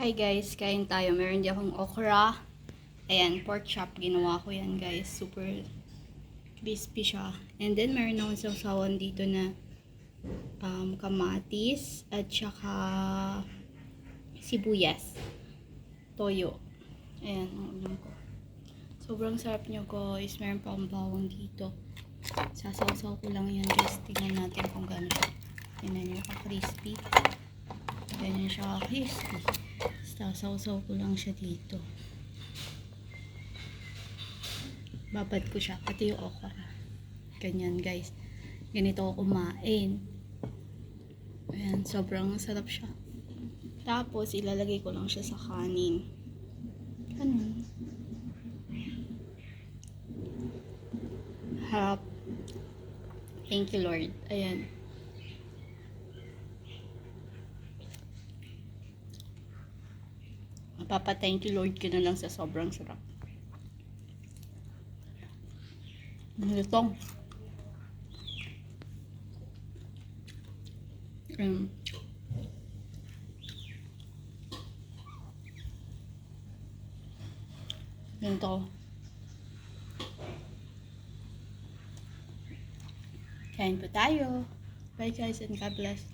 Hi guys, kain tayo. Meron di akong okra. Ayan, pork chop. Ginawa ko yan guys. Super crispy siya. And then meron akong sausawan dito na um, kamatis at saka sibuyas. Toyo. Ayan, ang ulam ko. Sobrang sarap nyo guys. Meron pa akong bawang dito. Sasawsaw ko lang yan guys. Tingnan natin kung gano'n. Tingnan nyo ka-crispy. Ganyan siya crispy. Sasawsaw ko lang siya dito. Babad ko siya. Pati yung okra. Ganyan guys. Ganito ako kumain. Ayan, sobrang sarap siya. Tapos, ilalagay ko lang siya sa kanin. Kanin. Harap. Thank you, Lord. Ayan. Mapapa-thank you, Lord, ka na lang sa sobrang sarap. Lutong. Um, ganito. Kain po tayo. Bye guys and God bless.